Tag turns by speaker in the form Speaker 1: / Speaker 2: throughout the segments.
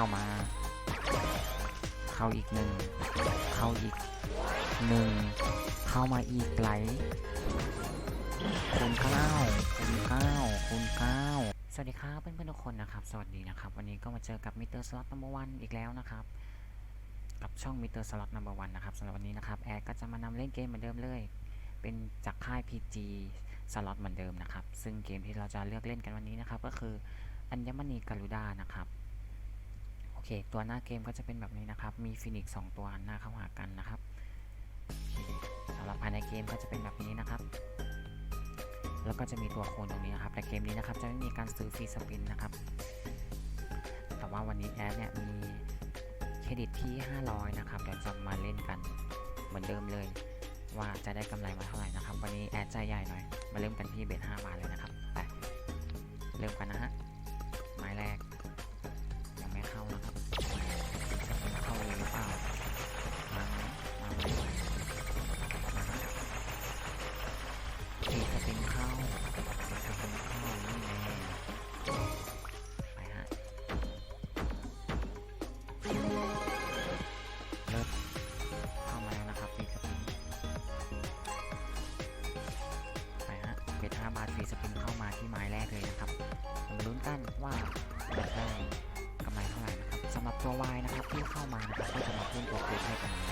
Speaker 1: เข้ามา เข้าอีกหนึ่ง เข้าอีกหนึ่ง เข้ามาอีกไหลคูณเก้าคูณเก้าคูณเก้าสวัสดีครับเพื่อนๆทุกคนนะครับ สวัสดีนะครับ วันนี้ก็มาเจอกับมิเตอร์สล็อตนัมเบอร์วันอีกแล้วนะครับ กับช่องมิเตอร์สล็อตนัมเบอร์วันนะครับสำหรับวันนี้นะครับแอดก็จะมานำเล่นเกมเหมือนเดิมเลย เป็นจากค่าย PG สล็อตเหมือนเดิมนะครับ ซึ่งเกมที่เราจะเลือกเล่นกันวันนี้นะครับ ก็คืออัญมณีการุดานะครับ โอเค ตัวหน้าเกมก็จะเป็นแบบนี้นะครับ มีฟินิกซ์สองตัวหน้าเข้าหากันนะครับสำหรับภายในเกมก็จะเป็นแบบนี้นะครับ แล้วก็จะมีตัวโคนตรงนี้นะครับ แต่เกมนี้นะครับจะไม่มีการซื้อฟรีสปินนะครับ แต่ว่าวันนี้แอดเนี่ยมีเครดิตที่ 500 นะครับเดี๋ยวจะมาเล่นกันเหมือนเดิมเลย ว่าจะได้กำไรมาเท่าไหร่นะครับ วันนี้แอดใจใหญ่หน่อย มาเริ่มกันที่เบส5บาทเลยนะครับไปเริ่มกันนะฮะไม้แรก ตัว Y นะครับที่เข้ามานะครับก็จะมาเพิ่มตัวคูณให้ตรงนี้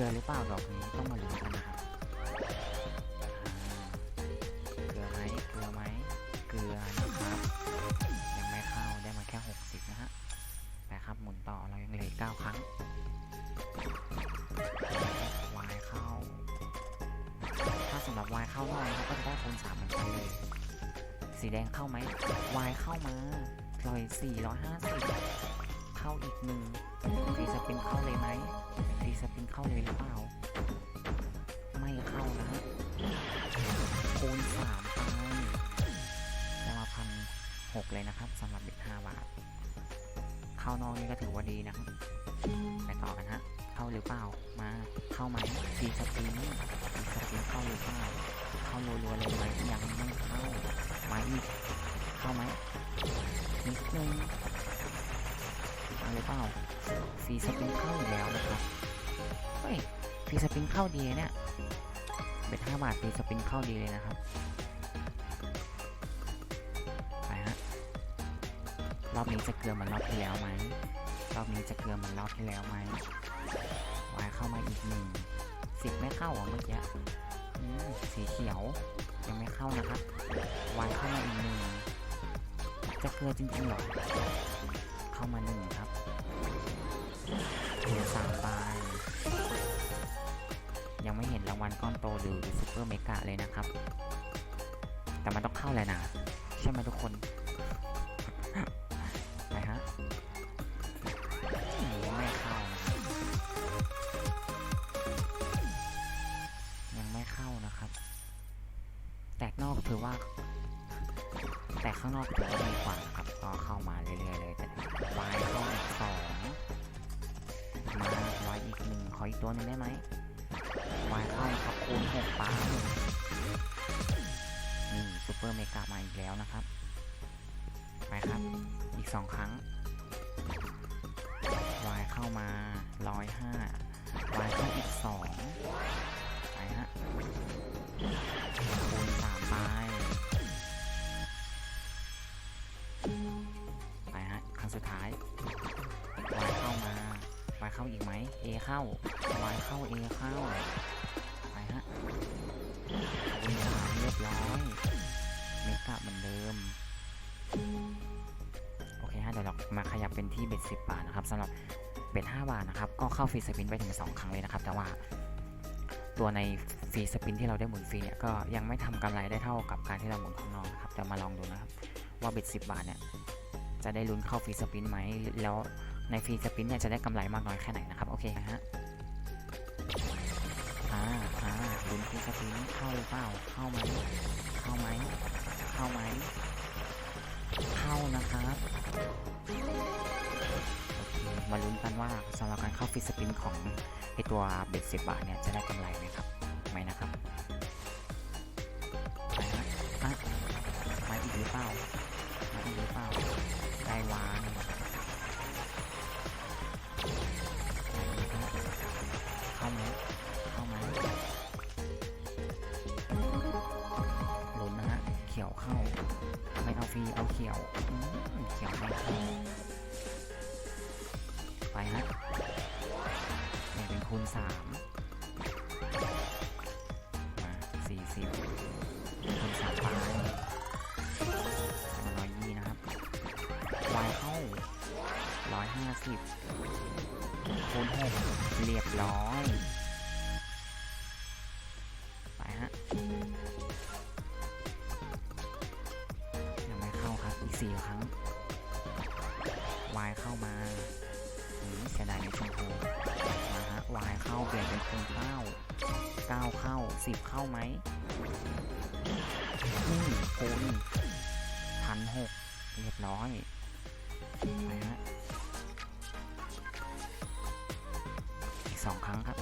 Speaker 1: ลือหรือเปล่าดอกนี้ต้องมาลุ้นกันนะครับเกลือไหมเกลือไหมเกลือนะครับ ยังไม่เข้าได้มาแค่ 60 นะฮะไปครับหมุนต่อเรายังเหลืออก9ครั้งวายเข้า ถ้าสำหรับวายเข้ารอบนะครับก็จะได้คูณ3เหมือนกันเลย สีแดงเข้าไหมวายเข้ามาร้อยสี่ร้อยห้าสิบเข้าอีกหนึ่งฟีสปินเข้าเลยไหม ฟีสปินเข้าเลยหรือเปล่า ไม่เข้านะคูณสามไปได้มาพันหกเลยนะครับสำหรับเด็กห้าบาท เข้านอกนี่ก็ถือว่าดีนะครับไปต่อกันฮะ เข้าหรือเปล่า มา เข้าไหมฟีสปินฟีสปินเข้าหรือเปล่า เข้ารัวๆเลยไหมยังไม่เข้ามาอีกเข้าไหมนิดนึงเอา หรือเปล่าฟีสปินเข้าอีกแล้วนะครับเฮ้ยฟีสปินเข้าดีเนี่ยเบ็ดห้าบาทฟีสปินเข้าดีเลยนะครับไปฮะรอบนี้จะเกลือเหมือนรอบที่แล้วไหมรอบนี้จะเกลือเหมือนรอบที่แล้วไหมวายเข้ามาอีกหนึ่งสิบไม่เข้าเหรอเมื่อกี้สีเขียวยังไม่เข้านะครับวายเข้ามาอีกหนึ่งจะเกลือจริงๆหรอเข้ามาหนึ่ง ก้อนโตหรือซูเปอร์เมกะเลยนะครับ แต่มันต้องเข้าแหละนะ ใช่ไหมทุกคนไปฮะอืมยังไม่เข้านะครับยังไม่เข้านะครับ แตกนอกถือว่า แต่ข้างนอกถือว่าดีกว่านะครับก็เข้ามาเรื่อยๆเลยแต่วายเข้าอีกสองมาวายอีกหนึ่งขออีกตัวหนึ่งได้ไหมวายเข้า คูณหกป้านี่ซูเปอร์เมกามาอีกแล้วนะครับ ไปครับ อีกสองครั้งวายเข้ามาร้อยห้าวายเข้าอีกสองไปฮะคูณสามไปไปฮะครั้งสุดท้ายวายเข้ามาวายเข้าอีกไหม A เข้าวายเข้า A เข้า ฮะคูณสามเรียบร้อยเมกะเหมือนเดิม โอเคฮะเดี๋ยวเรามาขยับเป็นที่เบ็ด10บาทนะครับสำหรับเบ็ด5บาทนะครับ ก็เข้าฟรีสปินไปถึง2ครั้งเลยนะครับ แต่ว่าตัวในฟรีสปินที่เราได้หมุนฟรีเนี่ยก็ยังไม่ทำกำไรได้เท่ากับการที่เราหมุนข้างนอกนะครับจะมาลองดูนะครับ ว่าเบ็ด10บาทเนี่ยจะได้ลุ้นเข้าฟรีสปินไหมแล้วในฟรีสปินเนี่ยจะได้กำไรมากน้อยแค่ไหนนะครับ โอเคฮะ ลุ้นฟรีสปินเข้าหรือเปล่า เข้าไหมเข้าไหมเข้าไหมเข้านะครับมาลุ้นกันว่าสำหรับการเข้าฟรีสปินของไอตัวเบ็ดสิบบาทเนี่ยจะได้กำไรไหมครับไม่นะครับไปฮะอะมาอีกหรือเปล่ามาอีกหรือเปล่าได้วาง ขียวเข้า ไม่เอาฟรีเอาเขียวเขียวไม่เข้าไปฮะเนี่ยเป็นคูณสามมาสี่สิบคูณสามไปร้อยยี่นะครับวายเข้าร้อยห้าสิบคูณหกเรียบร้อย สิบเข้าไหมนี่คูณพันหกเรียบร้อยไปฮะอีกสองครั้งครับ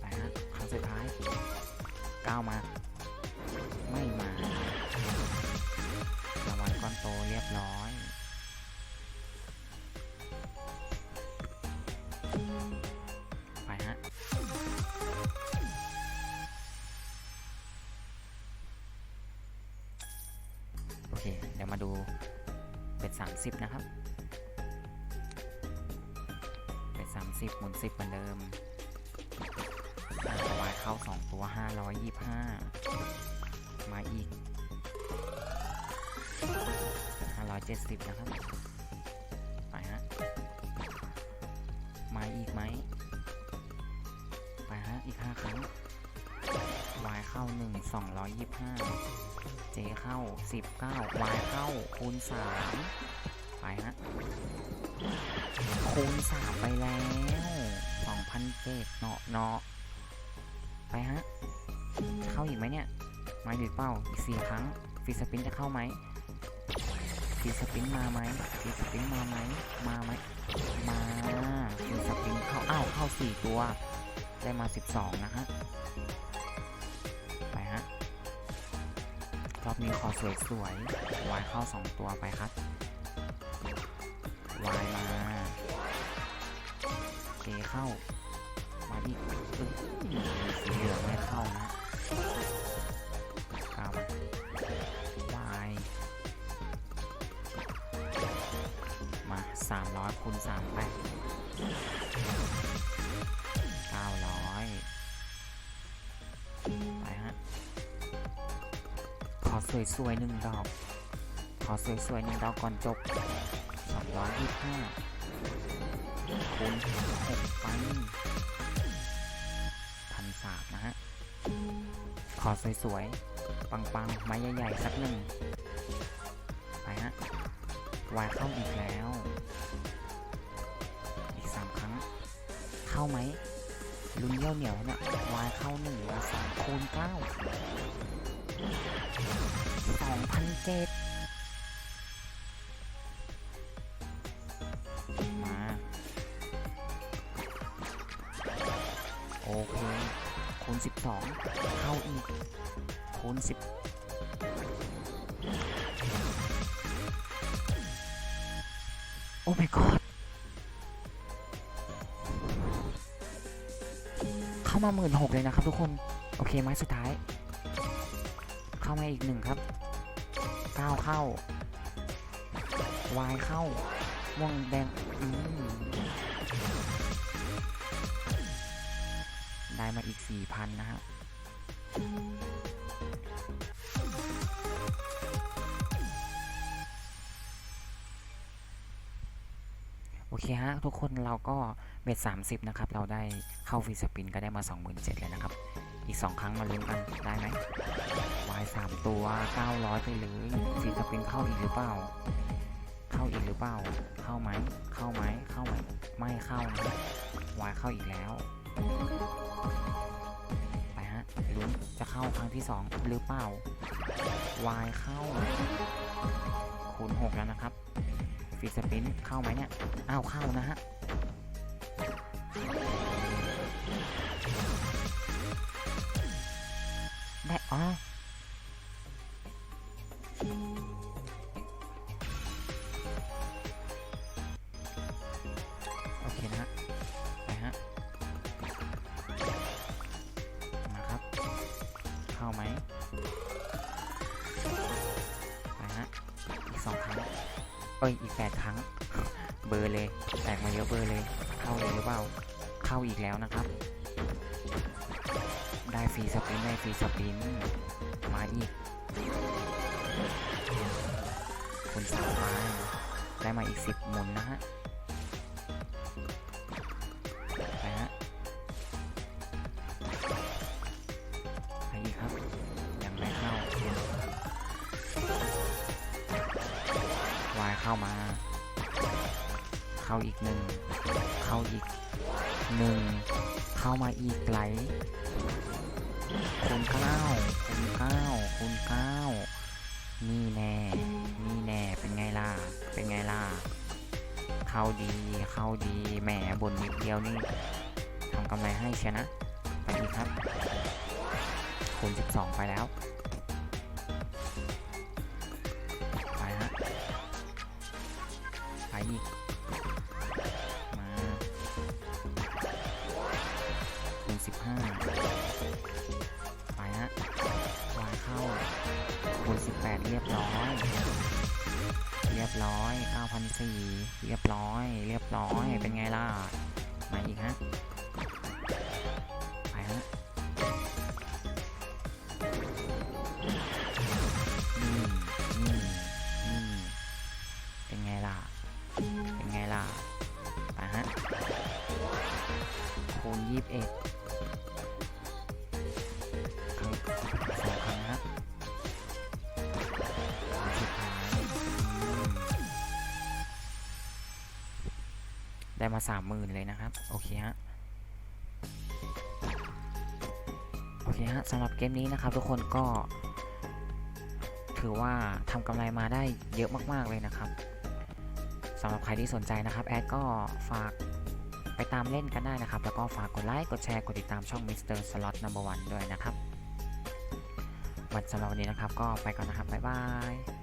Speaker 1: ไปฮะครั้งสุดท้ายก้าวมา ไม่มารางวัลก้อนโตเรียบร้อย เป็น30 นะครับ เป็น30 หมุน 10 เหมือนเดิมวายเข้า 2 ตัว 525 มาอีก 570 นะครับ ไปฮะ มาอีกไหม ไปฮะ อีก 5 ครั้ง y เข้า 1 225 j เข้า 19 y เข้า คูณ 3 ไปฮะ คูณ 3 ไปแล้ว2,007เนาะเนาะไปฮะ เข้าอีกไหมเนี่ย มาหรือเปล่า อีก 4 ครั้งฟีสปินจะเข้าไหมฟีสปินมาไหมฟีสปินมาไหมมาไหมมาฟีสปินเข้า อ้าว เข้า 4 ตัว ได้มา 12 นะฮะ รอบนี้ขอสวยสวยๆวายเข้า2ตัวไปครับวายมาเกเข้ามาอีกอื้อสีเหลืองไม่เข้านะกาวมาวายมา300คูณ3ไป สวยๆหนึ่งดอก ขอสวยๆหนึ่งดอกก่อนจบ225คูณ6ไปพันสามนะฮะ ขอสวยๆ ปังๆ ไม้ใหญ่ๆ สักหนึ่ง ไปฮะ วายเข้าอีกแล้ว อีกสามครั้ง เข้าไหมลุ้นเยี่ยวเหนียวเนี่ย วายเข้าหนึ่งวายสองคูณเก้า สองพันเจ็ดมา โอเคคูณสิบสองเข้าอีกคูณสิบโอ้ my god เข้ามาหมื่นหกเลยนะครับทุกคน โอเคไม้สุดท้าย เข้ามาอีกหนึ่งครับก้าวเข้าวายเข้าม่วงแดงอืได้มาอีกสี่พันนะฮะโอเคฮะ ทุกคนเราก็เบ็ด30 นะครับ เราได้เข้าฟรีสปินก็ได้มา 27,000เลยนะครับ อีก 2 ครั้งมาลุ้นกันได้ไหม y 3ตัว 900 ไปเลยฟีสปินเข้าอีกหรือเปล่า เข้าอีกหรือเปล่า เข้าไหม เข้าไหม เข้าไหม ไม่เข้านะวายเข้าอีกแล้ว ไปฮะลุ้นจะเข้าครั้งที่สองหรือเปล่าวายเข้า คูณ6แล้วนะครับฟีสปินเข้าไหมเนี่ย อ้าวเข้านะฮะ ได้อ๋อโอเคนะฮะ ไปฮะ มาครับ เข้าไหมไปฮะ อีกสองครั้ง เอ้ย อีกแปดครั้ง เบอร์เลย แตกมาเยอะเบอร์เลย เข้าอีกหรือเปล่า เข้าอีกแล้วนะครับ ฟรีสปินได้ฟรีสปินมาอีกคุณสามมาได้มาอีกสิบหมุนนะฮะไปฮะไปอีกครับ ยังไม่เข้าวายเข้ามา เข้าอีกหนึ่ง เข้าอีกหนึ่ง เข้ามาอีกไหล คูณเก้าคูณเก้าคูณเก้านี่แน่นี่แน่เป็นไงล่ะ เป็นไงล่ะ เข้าดี เข้าดีแหมบนนิดเดียวนี่ทำกำไรให้ชนะ ไปอีครับคูณ12 ไปแล้วไปฮะไปอีก เรียบร้อย เรียบร้อย9,004เรียบร้อย เรียบร้อย เป็นไงล่ะ มาอีกฮะ ได้มาสามหมื่นเลยนะครับ โอเคฮะโอเคฮะสำหรับเกมนี้นะครับทุกคนก็ถือว่าทำกำไรมาได้เยอะมาก ๆ เลยนะครับสำหรับใครที่สนใจนะครับ แอดก็ฝากไปตามเล่นกันได้นะครับ แล้วก็ฝากกดไลค์ กดแชร์ กดติดตามช่อง Mr. Slot Number One ด้วยนะครับวันสำหรับวันนี้นะครับก็ไปก่อนนะครับ บ๊ายบาย